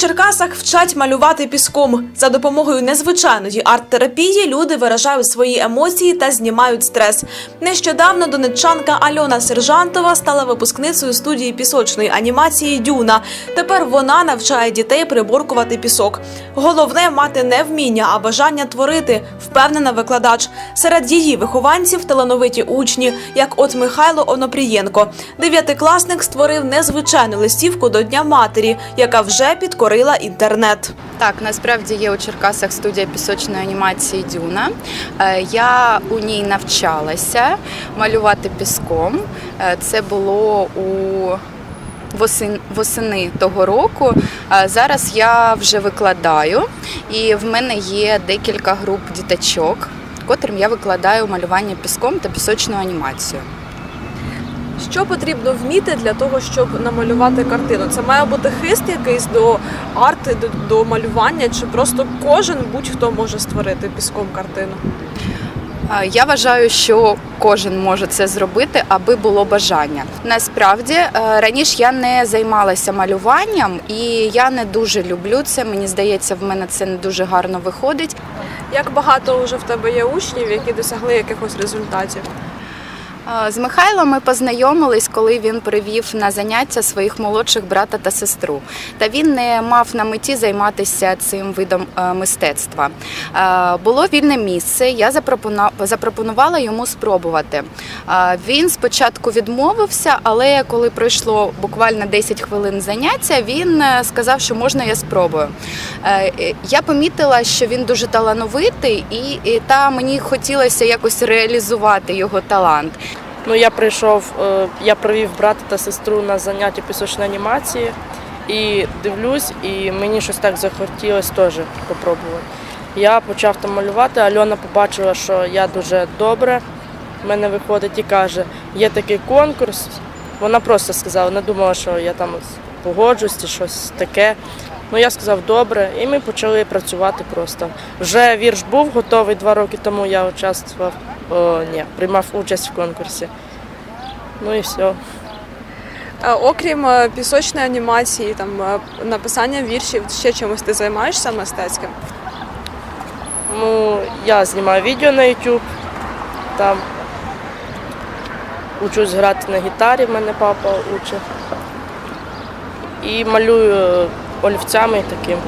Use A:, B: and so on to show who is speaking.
A: Черкасах вчать малювати піском. За допомогою незвичайної арт-терапії люди виражають свої емоції та знімають стрес. Нещодавно донеччанка Альона Сержантова стала випускницею студії пісочної анімації Дюна. Тепер вона навчає дітей приборкувати пісок. Головне мати не вміння, а бажання творити, впевнена викладач. Серед її вихованців талановиті учні, як от Михайло Онопрієнко. Дев'ятикласник створив незвичайну листівку до Дня матері, яка вже підкорила інтернет.
B: Так, насправді є у Черкасах студія пісочної анімації Дюна. Е, Я у ній навчалася малювати піском. Е, Це було у восен- восени того року. Е, Зараз я вже викладаю, і в мене є декілька груп діточок, котрим я викладаю малювання піском та пісочну анімацію.
A: Що потрібно вміти для того, щоб намалювати картину? Це має бути хист якийсь до арти, до, до малювання, чи просто кожен будь-хто може створити піском картину?
B: Я вважаю, що кожен може це зробити, аби було бажання. Насправді е, раніше я не займалася малюванням, і я не дуже люблю це. Мені здається, в мене це не дуже гарно виходить.
A: Як багато вже в тебе є учнів, які досягли якихось результатів?
B: З Михайлом ми познайомились, коли він привів на заняття своїх молодших брата та сестру. Та він не мав на меті займатися цим видом е, мистецтва. Було вільне місце. Я запропонувала йому спробувати. Він спочатку відмовився, але коли пройшло буквально 10 хвилин заняття, він е, сказав, що можна я спробую. Е, е, Я помітила, що він дуже талановитий, і, і та мені хотілося якось реалізувати його талант.
C: Ну, я прийшов, е, я провів брата та сестру на заняття пісочної анімації і дивлюсь, і мені щось так захотілося теж спробувати. Я почав там малювати, Альона побачила, що я дуже добре в мене виходить і каже, є такий конкурс. Вона просто сказала, не думала, що я там погоджусь чи щось таке. Ну я сказав добре, і ми почали працювати просто. Вже вірш був готовий два роки тому. Я участвував, о, ні, приймав участь в конкурсі. Ну і все.
A: Окрім е, пісочної анімації, там е, написання віршів, ще чимось ти займаєшся мистецьким?
C: Ну, я знімаю відео на YouTube, там учусь грати на гітарі, в мене папа учить. І малюю олівцями таким.